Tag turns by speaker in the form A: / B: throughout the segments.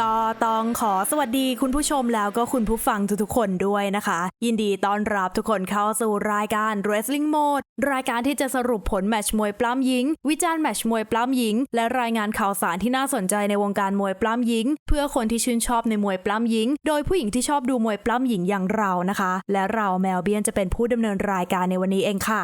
A: ก็ต้องขอสวัสดีคุณผู้ชมแล้วก็คุณผู้ฟังทุกๆคนด้วยนะคะ ยินดีต้อนรับทุกคนเข้าสู่รายการ Wrestling Mode รายการที่จะสรุปผลแมตชมวยปล้ำหญิง วิจารณ์แมตชมวยปล้ำหญิง และรายงานข่าวสารที่น่าสนใจในวงการมวยปล้ำหญิง เพื่อคนที่ชื่นชอบในมวยปล้ำหญิง โดยผู้หญิงที่ชอบดูมวยปล้ำหญิงอย่างเรานะคะ และเราแมวเบียนจะเป็นผู้ดำเนินรายการในวันนี้เองค่ะ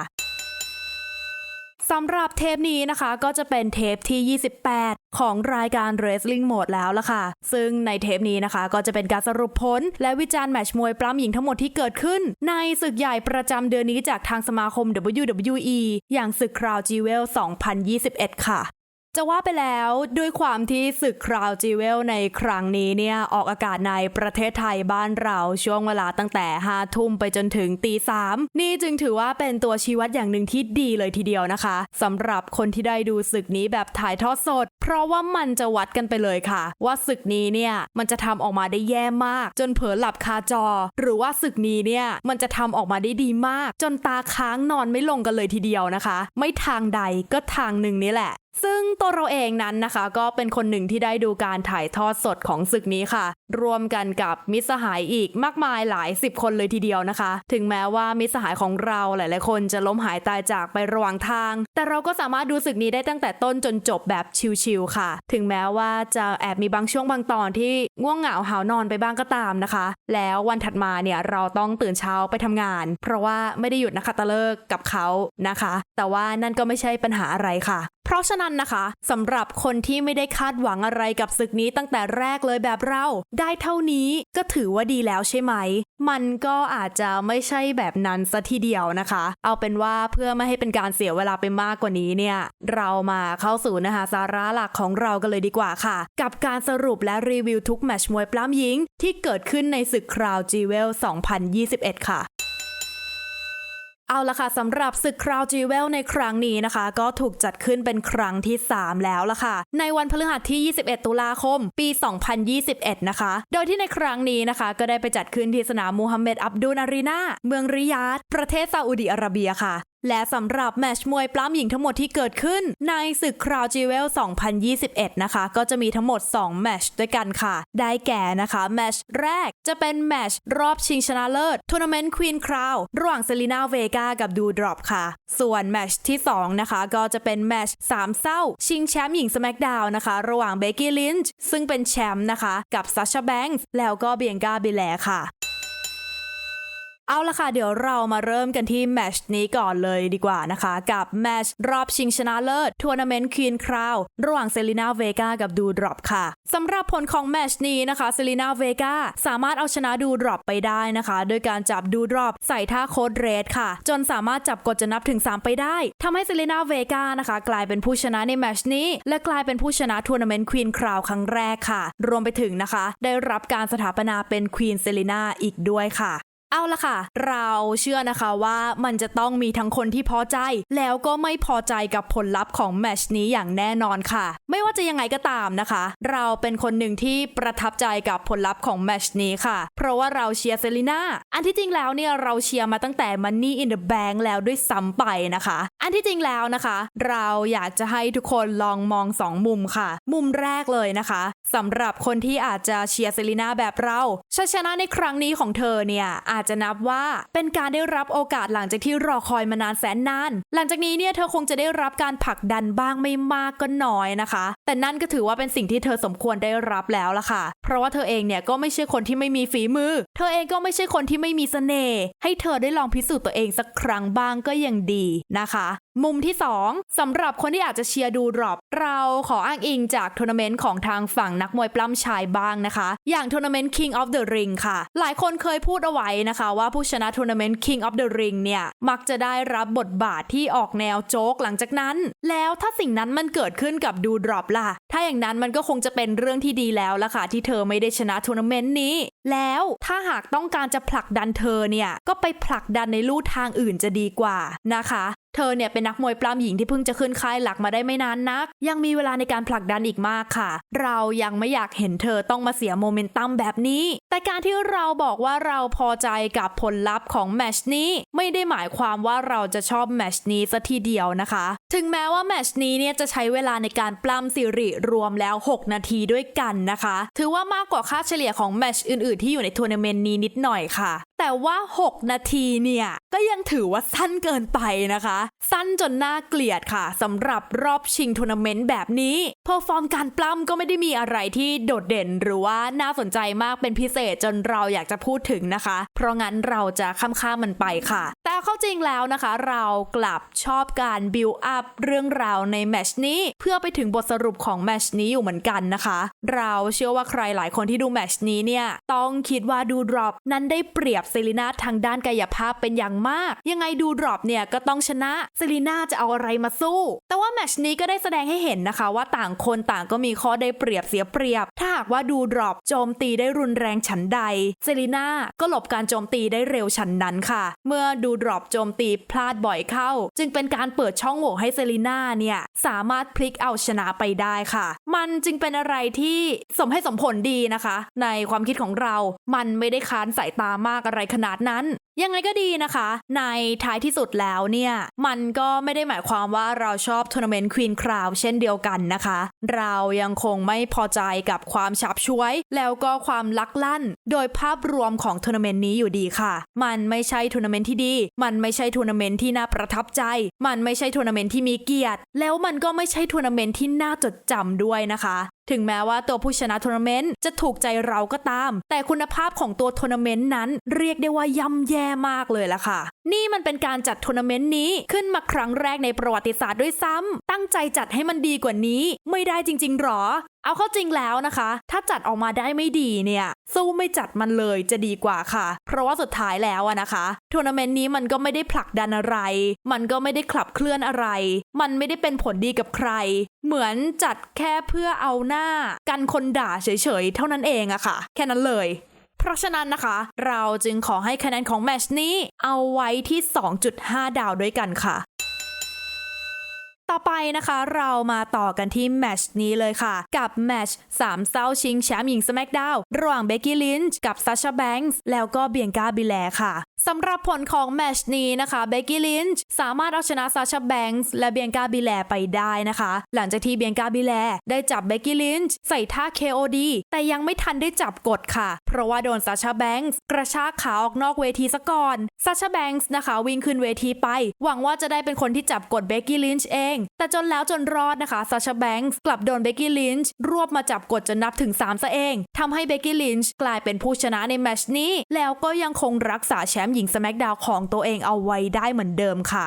A: สำหรับเทปนี้นะคะก็จะเป็นเทปที่ 28 ของรายการ Wrestling Mode แล้วล่ะค่ะ ซึ่งในเทปนี้นะคะก็จะเป็นการสรุปผล และวิจารณ์แมชมวยปล้ำหญิงทั้งหมดที่เกิดขึ้น ในศึกใหญ่ประจำเดือนนี้จากทางสมาคม WWE อย่างศึกคราวจีเวล 2021 ค่ะ จะว่าไปแล้วด้วยความที่ศึกคราวจีเวลในครั้งนี้เนี่ย ออกอากาศในประเทศไทยบ้านเราช่วงเวลาตั้งแต่5ทุ่มไปจนถึงตีสามนี่จึงถือว่าเป็นตัวชี้วัดอย่างหนึ่งที่ดีเลยทีเดียวนะคะสำหรับคนที่ได้ดูศึกนี้แบบถ่ายทอดสด เพราะว่ามันจะวัดกันไปเลยค่ะ ว่าศึกนี้เนี่ยมันจะทำออกมาได้แย่มาก จนเผลอหลับคาจอ หรือว่าศึกนี้เนี่ยมันจะทำออกมาได้ดีมาก จนตาค้างนอนไม่ลงกันเลยทีเดียวนะคะ ไม่ทางใดก็ทางหนึ่งนี่แหละ ซึ่งตัวเราเองนั้นนะคะก็เป็นคนหนึ่งที่ได้ดูการถ่ายทอดสดของศึกนี้ค่ะ รวมกันกับมิตรสหายอีกมากมายหลายสิบคนเลยทีเดียวนะคะ ถึงแม้ว่ามิตรสหายของเราหลายๆคนจะล้มหายตายจากไประหว่างทาง แต่เราก็สามารถดูศึกนี้ได้ตั้งแต่ต้นจนจบแบบชิลๆค่ะ ถึงแม้ว่าจะแอบมีบางช่วงบางตอนที่ง่วงเหงาหาวนอนไปบ้างก็ตามนะคะ แล้ววันถัดมาเนี่ยเราต้องตื่นเช้าไปทำงาน เพราะว่าไม่ได้หยุดนะคะตะเลิกกับเขานะคะ แต่ว่านั่นก็ไม่ใช่ปัญหาอะไรค่ะ เพราะฉะนั้นนะคะสำหรับคนที่ไม่ได้คาดหวังอะไรกับศึกนี้ตั้งแต่แรกเลยแบบเรา ได้เท่านี้ก็ถือว่าดีแล้วใช่ไหม มันก็อาจจะไม่ใช่แบบนั้นซะทีเดียวนะคะ เอาเป็นว่าเพื่อไม่ให้เป็นการเสียเวลาไปมากกว่านี้เนี่ย เรามาเข้าสู่นื้อหาสาระหลักของเรากันเลยดีกว่าค่ะ กับการสรุปและรีวิวทุกแมชมวยปล้ำหญิง ที่เกิดขึ้นในศึกคราวจีเวล 2021 ค่ะ เอาละค่ะสำหรับศึกคราวจีเวลในครั้งนี้นะคะ ก็ถูกจัดขึ้นเป็นครั้งที่ 3 แล้วละค่ะ ในวันพฤหัสที่ 21 ตุลาคม ปี 2021 นะคะ โดยที่ในครั้งนี้นะคะ ก็ได้ไปจัดขึ้นที่สนามมูฮัมเหม็ดอับดุลอารีนาเมืองริยาดประเทศซาอุดิอาระเบียค่ะ และสำหรับแมชมวยปล้ำหญิงทั้งหมดที่เกิดขึ้น ในศึกคราวจีเวล 2021 นะคะ ก็จะมีทั้งหมด 2 แมชด้วยกันค่ะ ได้แก่นะคะ แมชแรกจะเป็นแมชรอบชิงชนะเลิศทัวร์นาเมนต์ควีนคราวระหว่างเซรีนาเวกากับดูดรอปค่ะ ส่วนแมชที่ 2 นะคะ ก็จะเป็นแมชสามเศร้า ชิงแชมป์หญิงสแมกดาวนะคะ ระหว่างเบกกี้ลินช์ซึ่งเป็นแชมป์นะคะ กับซัชชาแบงค์แล้วก็เบียงกาเบแลค่ะ เอาละค่ะ เดี๋ยวเรามาเริ่มกันที่แมชนี้ก่อนเลยดีกว่านะคะ กับแมชรอบชิงชนะเลิศทัวร์นาเมนต์ควีนคราวระหว่างเซรีนาเวกากับดูดรอปค่ะสำหรับผลของแมชนี้นะคะเซรีนาเวกาสามารถเอาชนะดูดรอปไปได้นะคะ โดยการจับดูดรอปใส่ท่าโค้ดเรดค่ะ จนสามารถจับกดจะนับถึง 3 ไปได้ทำให้เซรีนาเวกานะคะ กลายเป็นผู้ชนะในแมชนี้ และกลายเป็นผู้ชนะทัวร์นาเมนต์ควีนคราวครั้งแรกค่ะ รวมไปถึงนะคะ ได้รับการสถาปนาเป็นควีนเซรีนาอีกด้วยค่ะ เอาละค่ะ เราเชื่อนะคะว่ามันจะต้องมีทั้งคนที่พอใจ แล้วก็ไม่พอใจกับผลลัพธ์ของแมชนี้อย่างแน่นอนค่ะ ไม่ว่าจะยังไงก็ตามนะคะ เราเป็นคนหนึ่งที่ประทับใจกับผลลัพธ์ของแมชนี้ค่ะ เพราะว่าเราเชียร์เซรีนาอันที่จริงแล้วเนี่ยเราเชียร์มาตั้งแต่ Money in the Bank แล้วด้วยซ้ำไปนะคะ อันที่จริงแล้วนะคะ เราอยากจะให้ทุกคนลองมองสองมุมค่ะ มุมแรกเลยนะคะสำหรับคนที่อาจจะเชียร์เซรีนาแบบเราชัยชนะในครั้งนี้ของเธอเนี่ยอาจจะนับว่าเป็นการได้รับโอกาสหลังจากที่รอคอยมานานแสนนาน หลังจากนี้เนี่ยเธอคงจะได้รับการผลักดันบ้างไม่มากก็น้อยนะคะ แต่นั่นก็ถือว่าเป็นสิ่งที่เธอสมควรได้รับแล้วล่ะค่ะ เพราะว่าเธอเองเนี่ยก็ไม่ใช่คนที่ไม่มีฝีมือ เธอเองก็ไม่ใช่คนที่ไม่มีเสน่ห์ให้เธอได้ลองพิสูจน์ตัวเองสักครั้งบ้างก็ยังดีนะคะ มุมที่ 2สำหรับคนที่อาจจะเชียร์ดูดรอป เราขออ้างอิงจากทัวร์นาเมนต์ของทางฝั่งนักมวยปล้ำชายบ้างนะคะ อย่างทัวร์นาเมนต์ King of the Ring ค่ะ หลายคนเคยพูดเอาไว้นะคะ ว่าผู้ชนะทัวร์นาเมนต์ King of the Ring เนี่ย มักจะได้รับบทบาทที่ออกแนวโจ๊กหลังจากนั้น แล้วถ้าสิ่งนั้นมันเกิดขึ้นกับดูดรอปล่ะ ถ้าอย่างนั้นมันก็คงจะเป็นเรื่องที่ดีแล้วล่ะค่ะที่เธอไม่ได้ชนะทัวร์นาเมนต์นี้ แล้วถ้าหากต้องการจะผลักดันเธอเนี่ย ก็ไปผลักดันในลู่ทางอื่นจะดีกว่านะคะเธอเนี่ยเป็นนักมวยปล้ำหญิงที่เพิ่งจะขึ้นค่ายหลักมาได้ไม่นานนัก ยังมีเวลาในการผลักดันอีกมากค่ะ เรายังไม่อยากเห็นเธอต้องมาเสียโมเมนตัมแบบนี้ แต่การที่เราบอกว่าเราพอใจกับผลลัพธ์ของแมชนี้ ไม่ได้หมายความว่าเราจะชอบแมชนี้ซะทีเดียวนะคะ ถึงแม้ว่าแมชนี้เนี่ยจะใช้เวลาในการปล้ำสิริรวมแล้ว 6 นาทีด้วยกันนะคะ ถือว่ามากกว่าค่าเฉลี่ยของแมชอื่นๆ ที่อยู่ในทัวร์นาเมนต์นี้นิดหน่อยค่ะ แต่ว่า 6 นาทีเนี่ย ก็ยังถือว่าสั้นเกินไปนะคะ สั้นจนน่าเกลียดค่ะสำหรับรอบชิงทัวร์นาเมนต์แบบนี้เพอร์ฟอร์มการปล้ำก็ไม่ได้มีอะไรที่โดดเด่นหรือว่าน่าสนใจมากเป็นพิเศษจนเราอยากจะพูดถึงนะคะ เพราะงั้นเราจะข้ามข้ามมันไปค่ะ แต่เข้าจริงแล้วนะคะ เรากลับชอบการบิวอัพเรื่องราวในแมชนี้เพื่อไปถึงบทสรุปของแมชนี้อยู่เหมือนกันนะคะ เราเชื่อว่าใครหลายคนที่ดูแมชนี้เนี่ยต้องคิดว่าดูดรอปนั้นได้เปรียบเซรีนาทางด้านกายภาพเป็นอย่างมาก ยังไงดูดรอปเนี่ยก็ต้องชนะเซรีนาจะเอาอะไรมาสู้ แต่ว่าแมชนี้ก็ได้แสดงให้เห็นนะคะ ว่าต่างคนต่างก็มีข้อได้เปรียบเสียเปรียบ ถ้าหากว่าดูดรอปโจมตีได้รุนแรงฉันใดเซรีนาก็หลบการโจมตีได้เร็วฉันนั้นค่ะ เมื่อดูดรอปโจมตีพลาดบ่อยเข้า จึงเป็นการเปิดช่องโหว่ให้เซรีนาเนี่ยสามารถพลิกเอาชนะไปได้ค่ะ มันจึงเป็นอะไรที่สมให้สมผลดีนะคะ ในความคิดของเรา มันไม่ได้ค้านสายตามากอะไรขนาดนั้น ยังไงก็ดีนะคะ ในท้ายที่สุดแล้วเนี่ย มันก็ไม่ได้หมายความว่าเราชอบทัวร์นาเมนต์ควีนคราวเช่นเดียวกันนะคะ เรายังคงไม่พอใจกับความฉับช่วย แล้วก็ความลักลั่น โดยภาพรวมของทัวร์นาเมนต์นี้อยู่ดีค่ะ มันไม่ใช่ทัวร์นาเมนต์ที่ดี มันไม่ใช่ทัวร์นาเมนต์ที่น่าประทับใจ มันไม่ใช่ทัวร์นาเมนต์ที่มีเกียรติ แล้วมันก็ไม่ใช่ทัวร์นาเมนต์ที่น่าจดจำด้วยนะคะ ถึงแม้ว่าตัวผู้ชนะทัวร์นาเมนต์จะถูกใจเราก็ตาม แต่คุณภาพของตัวทัวร์นาเมนต์นั้นเรียกได้ว่าย่ำแย่มากเลยล่ะค่ะ นี่มันเป็นการจัดทัวร์นาเมนต์นี้ขึ้นมาครั้งแรกในประวัติศาสตร์ด้วยซ้ำตั้งใจจัดให้มันดีกว่านี้ ไม่ได้จริง ๆหรอ เอาเข้าจริงแล้วนะคะ ถ้าจัดออกมาได้ไม่ดีเนี่ย สู้ไม่จัดมันเลยจะดีกว่าค่ะ เพราะว่าสุดท้ายแล้วอะนะคะทัวร์นาเมนต์นี้มันก็ไม่ได้ผลักดันอะไร มันก็ไม่ได้ขับเคลื่อนอะไร มันไม่ได้เป็นผลดีกับใคร เหมือนจัดแค่เพื่อเอาหน้า กันคนด่าเฉยๆ เท่านั้นเองอะค่ะ แค่นั้นเลยเพราะฉะนั้นนะคะ เราจึงขอให้คะแนนของแมชนี้เอาไว้ที่ 2.5 ดาวด้วยกันค่ะ ต่อไปนะคะเรามาต่อกันที่แมชนี้เลยค่ะ กับแมชสามเศร้าชิงแชมป์หญิงส m ม c k ดาวระหว่างเบกกี้ลินช์กับซาชาแบงค์แล้วก็เบียงกาบิแลค่ะสำหรับผลของแมชนี้นะคะเบกกี้ลินช์สามารถเอาชนะซาชาแบงค์และเบียงกาบิแลไปได้นะคะ หลังจากที่เบียงกาบิแลได้จับเบกกี้ลินช์ใส่ท่า KOD แต่ยังไม่ทันได้จับกดค่ะ เพราะว่าโดนซาชาแบงค์กระชากขาออกนอกเวทีซะก่อนซาชาแบงค์นะคะวิ่งขึ้นเวทีไป หวังว่าจะได้เป็นคนที่จับกดเบกกี้ลินช์เองแต่จนแล้วจนรอดนะคะซาชาแบงค์กลับโดนเบกกี้ลินช์รวบมาจับกดจนนับถึง 3 ซะเองทำให้เบกกี้ลินช์กลายเป็นผู้ชนะในแมชนี้ แล้วก็ยังคงรักษาแชมป์หญิงสแมกดาวของตัวเองเอาไว้ได้เหมือนเดิมค่ะ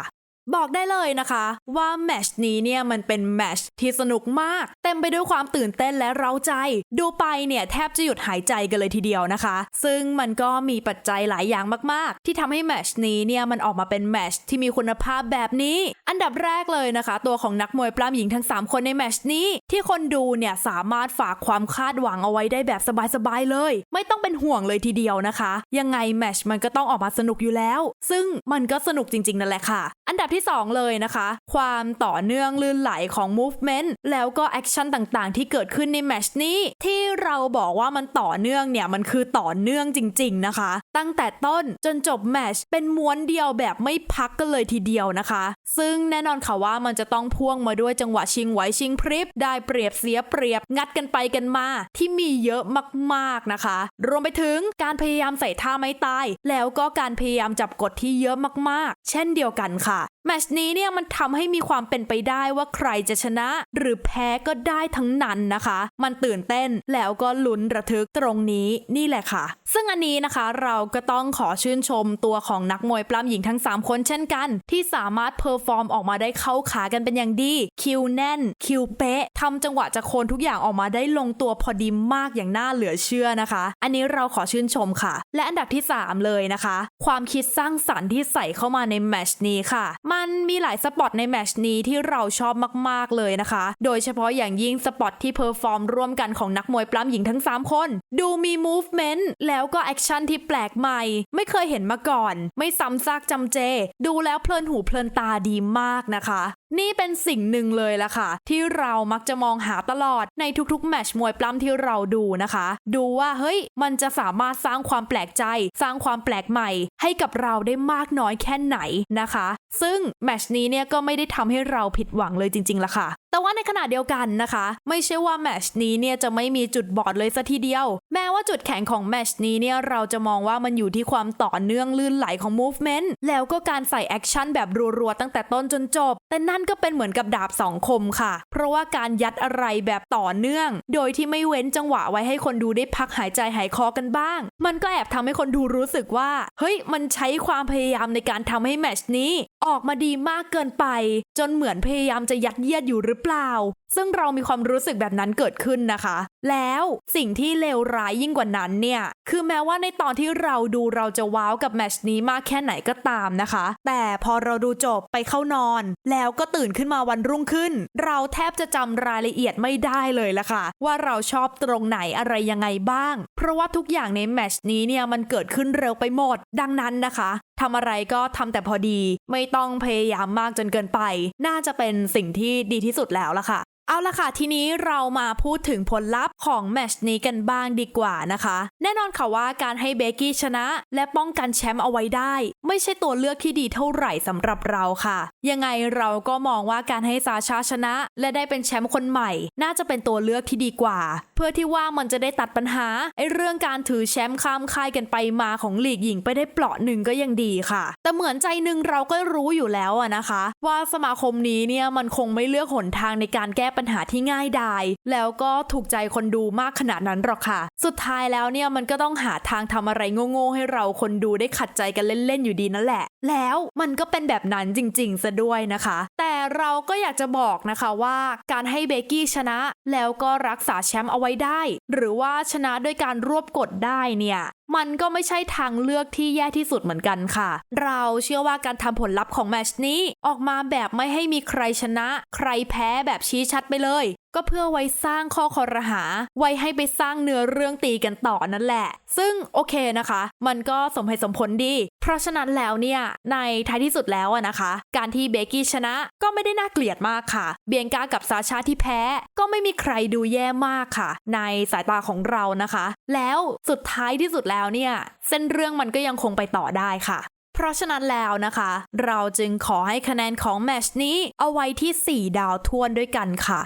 A: บอกได้เลยนะคะ ว่าแมชนี้เนี่ยมันเป็นแมชที่สนุกมาก เต็มไปด้วยความตื่นเต้นและเร้าใจ ดูไปเนี่ยแทบจะหยุดหายใจกันเลยทีเดียวนะคะ ซึ่งมันก็มีปัจจัยหลายอย่างมากๆ ที่ทำให้แมชนี้เนี่ยมันออกมาเป็นแมชที่มีคุณภาพแบบนี้ อันดับแรกเลยนะคะ ตัวของนักมวยปล้ำหญิงทั้ง 3 คนในแมชนี้ ที่คนดูเนี่ยสามารถฝากความคาดหวังเอาไว้ได้แบบสบายๆเลย ไม่ต้องเป็นห่วงเลยทีเดียวนะคะ ยังไงแมชมันก็ต้องออกมาสนุกอยู่แล้ว ซึ่งมันก็สนุกจริงๆนั่นแหละค่ะ อันดับที่ 2 เลยนะคะ ความต่อเนื่องลื่นไหลของ movement แล้วก็แอคชั่นต่างๆ ที่เกิดขึ้นในแมชนี้ ที่เราบอกว่ามันต่อเนื่องเนี่ย มันคือต่อเนื่องจริง ๆ นะคะ ตั้งแต่ต้นจนจบแมชเป็นม้วนเดียวแบบไม่พักกันเลยทีเดียวนะคะ ซึ่งแน่นอนค่ะว่ามันจะต้องพ่วงมาด้วยจังหวะชิงไหวชิงพริบ ได้เปรียบเสียเปรียบงัดกันไปกันมา ที่มีเยอะมากๆนะคะ รวมไปถึงการพยายามใส่ท่าไม้ตาย แล้วก็การพยายามจับกดที่เยอะมากๆ เช่นเดียวกันค่ะแมชนี้เนี่ยมันทำให้มีความเป็นไปได้ว่าใครจะชนะ หรือแพ้ก็ได้ทั้งนั้นนะคะ มันตื่นเต้นแล้วก็ลุ้นระทึกตรงนี้นี่แหละค่ะ ซึ่งอันนี้นะคะเราก็ต้องขอชื่นชมตัวของนักมวยปล้ำหญิงทั้ง 3 คนเช่นกัน ที่สามารถเพอร์ฟอร์มออกมาได้เข้าขากันเป็นอย่างดี คิวแน่น คิวเป๊ะ ทำจังหวะจะโคนทุกอย่างออกมาได้ลงตัวพอดีมากอย่างน่าเหลือเชื่อนะคะ อันนี้เราขอชื่นชมค่ะ และอันดับที่ 3 เลยนะคะ ความคิดสร้างสรรค์ที่ใส่เข้ามาในแมชนี้ค่ะ มันมีหลายสปอตในแมชนี้ที่เราชอบมากๆเลยนะคะ โดยเฉพาะอย่างยิ่งสปอตที่เพอร์ฟอร์มร่วมกันของนักมวยปล้ำหญิงทั้ง 3 คน ดูมี movement แล้วก็แอคชั่นที่แปลกใหม่ ไม่เคยเห็นมาก่อน ไม่ซ้ำซากจำเจ ดูแล้วเพลินหูเพลินตาดีมากนะคะ นี่เป็นสิ่งหนึ่งเลยล่ะค่ะ ที่เรามักจะมองหาตลอดในทุกๆ แมชมวยปล้ำที่เราดูนะคะ ดูว่าเฮ้ย มันจะสามารถสร้างความแปลกใจ สร้างความแปลกใหม่ ให้กับเราได้มากน้อยแค่ไหนนะคะ ซึ่งแมชนี้เนี่ยก็ไม่ได้ทำให้เราผิดหวังเลยจริงๆล่ะค่ะ แต่ว่าในขณะเดียวกันนะคะ ไม่ใช่ว่าแมชนี้เนี่ยจะไม่มีจุดบอดเลยสัทีเดียว แม้ว่าจุดแข็งของแมชนี้เนี่ยเราจะมองว่ามันอยู่ที่ความต่อเนื่องลื่นไหลของ movement แล้วก็การใส่แอคชั่นแบบรัวๆตั้งแต่ต้นจนจบ แต่นั่นก็เป็นเหมือนกับดาบสองคมค่ะ เพราะว่าการยัดอะไรแบบต่อเนื่อง โดยที่ไม่เว้นจังหวะไว้ให้คนดูได้พักหายใจหายคอกันบ้าง มันก็แอบทำให้คนดูรู้สึกว่า เฮ้ย มันใช้ความพยายามในการทำให้แมชนี้ ออกมาดีมากเกินไป จนเหมือนพยายามจะยัดเยียดอยู่หรือเปล่า ซึ่งเรามีความรู้สึกแบบนั้นเกิดขึ้นนะคะ แล้วสิ่งที่เลวร้ายยิ่งกว่านั้นเนี่ย คือแม้ว่าในตอนที่เราดูเราจะว้าวกับแมชนี้มากแค่ไหนก็ตามนะคะ แต่พอเราดูจบไปเข้านอน แล้วก็ตื่นขึ้นมาวันรุ่งขึ้น เราแทบจะจำรายละเอียดไม่ได้เลยละค่ะ ว่าเราชอบตรงไหนอะไรยังไงบ้าง เพราะว่าทุกอย่างในแมชนี้เนี่ยมันเกิดขึ้นเร็วไปหมด ดังนั้นนะคะทำอะไรก็ทำแต่พอดี ไม่ต้องพยายามมากจนเกินไป น่าจะเป็นสิ่งที่ดีที่สุดแล้วละค่ะ เอาละค่ะ ทีนี้เรามาพูดถึงผลลัพธ์ของแมชนี้กันบ้างดีกว่านะคะ แน่นอนค่ะว่าการให้เบกกี้ชนะ และป้องกันแชมป์เอาไว้ได้ ไม่ใช่ตัวเลือกที่ดีเท่าไหร่สำหรับเราค่ะ ยังไงเราก็มองว่าการให้ซาชาชนะ และได้เป็นแชมป์คนใหม่ น่าจะเป็นตัวเลือกที่ดีกว่า เพื่อที่ว่ามันจะได้ตัดปัญหาไอ้เรื่องการถือแชมป์ข้ามค่ายกันไปมาของลีกหญิงไปได้เปราะหนึ่งก็ยังดีค่ะ แต่เหมือนใจหนึ่งเราก็รู้อยู่แล้วอะนะคะ ว่าสมาคมนี้เนี่ยมันคงไม่เลือกหนทางในการแก้ปัญหาที่ง่ายดายแล้วก็ถูกใจคนดูมากขนาดนั้นหรอกค่ะ สุดท้ายแล้วเนี่ยมันก็ต้องหาทางทำอะไรโง่ๆให้เราคนดูได้ขัดใจกันเล่นๆอยู่ดีนั่นแหละ แล้วมันก็เป็นแบบนั้นจริงๆซะด้วยนะคะ แต่เราก็อยากจะบอกนะคะว่าการให้เบกกี้ชนะแล้วก็รักษาแชมป์เอาไว้ได้ หรือว่าชนะด้วยการรวบกดได้เนี่ย มันก็ไม่ใช่ทางเลือกที่แย่ที่สุดเหมือนกันค่ะ เราเชื่อว่าการทำผลลัพธ์ของแมชนี้ออกมาแบบไม่ให้มีใครชนะ ใครแพ้แบบชี้ชัดไปเลย ก็เพื่อไว้สร้างข้อคอรหา ไว้ให้ไปสร้างเนื้อเรื่องตีกันต่อนั่นแหละ ซึ่งโอเคนะคะ มันก็สมเหตุสมผลดี เพราะฉะนั้นแล้วเนี่ยในท้ายที่สุดแล้วอะนะคะ การที่เบกกี้ชนะก็ไม่ได้น่าเกลียดมากค่ะ เบียงกากับซาชาที่แพ้ ก็ไม่มีใครดูแย่มากค่ะ ในสายตาของเรานะคะ แล้วสุดท้ายที่สุดแล้วเนี่ยเส้นเรื่องมันก็ยังคงไปต่อได้ค่ะเพราะฉะนั้นแล้วนะคะ เราจึงขอให้คะแนนของแมชนี้เอาไว้ที่ 4 ดาวทวนด้วยกันค่ะ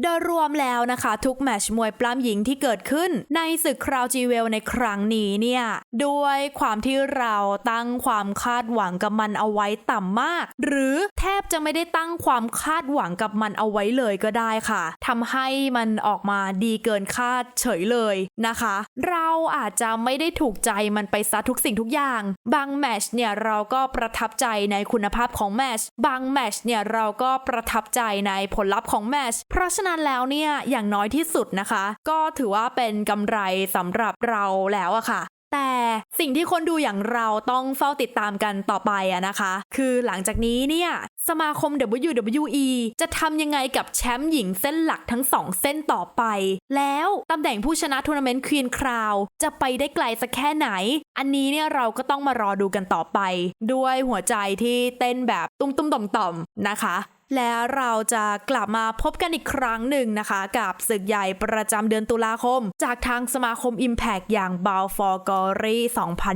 A: โดยรวมแล้วนะคะ ทุกแมชมวยปล้ำหญิงที่เกิดขึ้นในศึกคราวจีเวลในครั้งนี้เนี่ยด้วยความที่เราตั้งความคาดหวังกับมันเอาไว้ต่ำมาก หรือแทบจะไม่ได้ตั้งความคาดหวังกับมันเอาไว้เลยก็ได้ค่ะทำให้มันออกมาดีเกินคาดเฉยเลยนะคะ เราอาจจะไม่ได้ถูกใจมันไปซะทุกสิ่งทุกอย่าง บางแมชเนี่ยเราก็ประทับใจในคุณภาพของแมชบางแมชเนี่ยเราก็ประทับใจในผลลัพธ์ของแมชเพราะฉะนั้นแล้วเนี่ยอย่างน้อยที่สุดนะคะ ก็ถือว่าเป็นกำไรสำหรับเราแล้วอะค่ะแต่สิ่งที่คนดูอย่างเราต้องเฝ้าติดตามกันต่อไปอะนะคะ คือหลังจากนี้เนี่ย สมาคม WWE จะทำยังไงกับแชมป์หญิงเส้นหลักทั้งสองเส้นต่อไป แล้วตำแหน่งผู้ชนะทัวร์นาเมนต์ควีนคราวจะไปได้ไกลสักแค่ไหน อันนี้เนี่ยเราก็ต้องมารอดูกันต่อไป ด้วยหัวใจที่เต้นแบบตุ้มๆต่อมๆนะคะ แล้วเราจะกลับมาพบกันอีกครั้งหนึ่งนะคะ กับศึกใหญ่ประจำเดือนตุลาคม จากทางสมาคม Impact อย่าง b a l f o r g o r y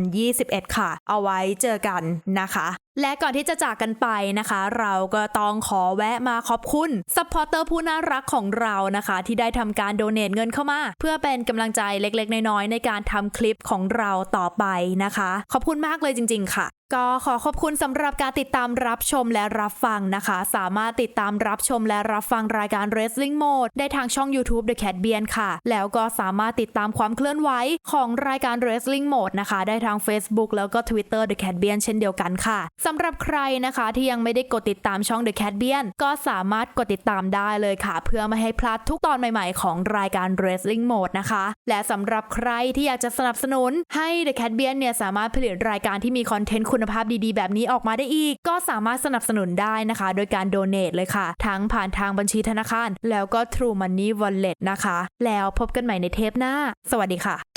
A: 2021 ค่ะ เอาไว้เจอกันนะคะและก่อนที่จะจากกันไปนะคะ เราก็ต้องขอแวะมาขอบคุณซัพพอร์เตอร์ผู้น่ารักของเรานะคะ ที่ได้ทำการโดเน a เงินเข้ามา เพื่อเป็นกำลังใจเล็กๆ น้อยๆ ในการทำคลิปของเราต่อไปนะคะ ขอบคุณมากเลยจริง ๆ ค่ะ ก็ขอขอบคุณสำหรับการติดตามรับชมและรับฟังนะคะ สามารถติดตามรับชมและรับฟังรายการ Wrestling Mode ได้ทางช่อง YouTube The Cat b i a n ค่ะ แล้วก็สามารถติดตามความเคลื่อนไหวของรายการ Wrestling Mode นะคะ ได้ทาง Facebook แล้วก็ Twitter The Cat b i a n เช่นเดียวกันค่ะสำหรับใครนะคะที่ยังไม่ได้กดติดตามช่อง The Cat b i a n ก็สามารถกดติดตามได้เลยค่ะ เพื่อไม่ให้พลาดทุกตอนใหม่ๆ ของรายการ Wrestling Mode นะคะ และสำหรับใครที่อยากจะสนับสนุนให้ The Cat b i a n เนี่ยสามารถผลิตรายการที่มีคอนเทนต์คุณภาพดีๆ แบบนี้ออกมาได้อีก ก็สามารถสนับสนุนได้นะคะ โดยการโดเน a t เลยค่ะ ทั้งผ่านทางบัญชีธนาคาร แล้วก็ True Money Wallet นะคะ แล้วพบกันใหม่ในเทปหน้า สวัสดีค่ะ